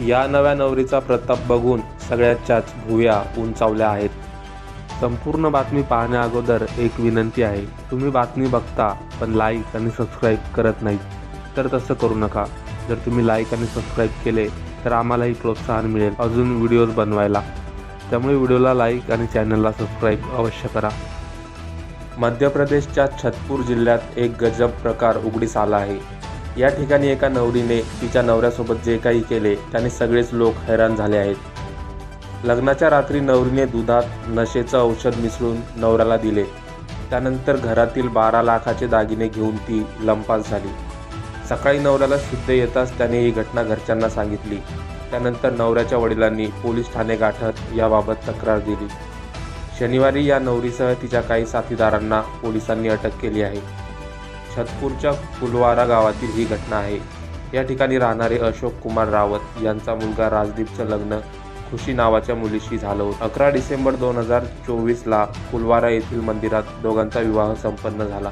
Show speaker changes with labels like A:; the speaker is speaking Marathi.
A: या नव्या नवरीचा प्रताप बघून सगळ्याच्याच भुया उंचावल्या आहेत. संपूर्ण बातमी पाहण्या अगोदर एक विनंती आहे. तुम्ही बातमी बघता पण लाईक आणि सबस्क्राईब करत नाहीत तर तसं करू नका. जर तुम्ही लाईक आणि सबस्क्राईब केले तर आम्हालाही प्रोत्साहन मिळेल. अजून व्हिडिओज बनवायला. त्यामुळे व्हिडिओला लाईक आणि चॅनलला सबस्क्राईब अवश्य करा. मध्य प्रदेशच्या छतपूर जिल्ह्यात एक गजब प्रकार उघडीस आला आहे. या ठिकाणी एका नवरीने तिच्या नवऱ्यासोबत जे काही केले त्याने सगळेच लोक हैराण झाले आहेत. लग्नाच्या रात्री नवरीने दुधात नशेचं औषध मिसळून नवऱ्याला दिले. त्यानंतर घरातील बारा लाखाचे दागिने घेऊन ती लंपास झाली. सकाळी नवऱ्याला शुद्ध येताच त्याने ही घटना घरच्यांना सांगितली. त्यानंतर नवऱ्याच्या वडिलांनी पोलीस ठाणे गाठत याबाबत तक्रार दिली. शनिवारी या नवरीसह तिच्या काही साथीदारांना पोलिसांनी अटक केली आहे. छतपूरच्या फुलवारा गावातील ही घटना आहे. या ठिकाणी राहणारे अशोक कुमार रावत यांचा मुलगा राजदीपचं लग्न खुशी नावाच्या मुलीशी झालं होतं. अकरा डिसेंबर दोन हजार चोवीसला फुलवारा येथील मंदिरात दोघांचा विवाह संपन्न झाला.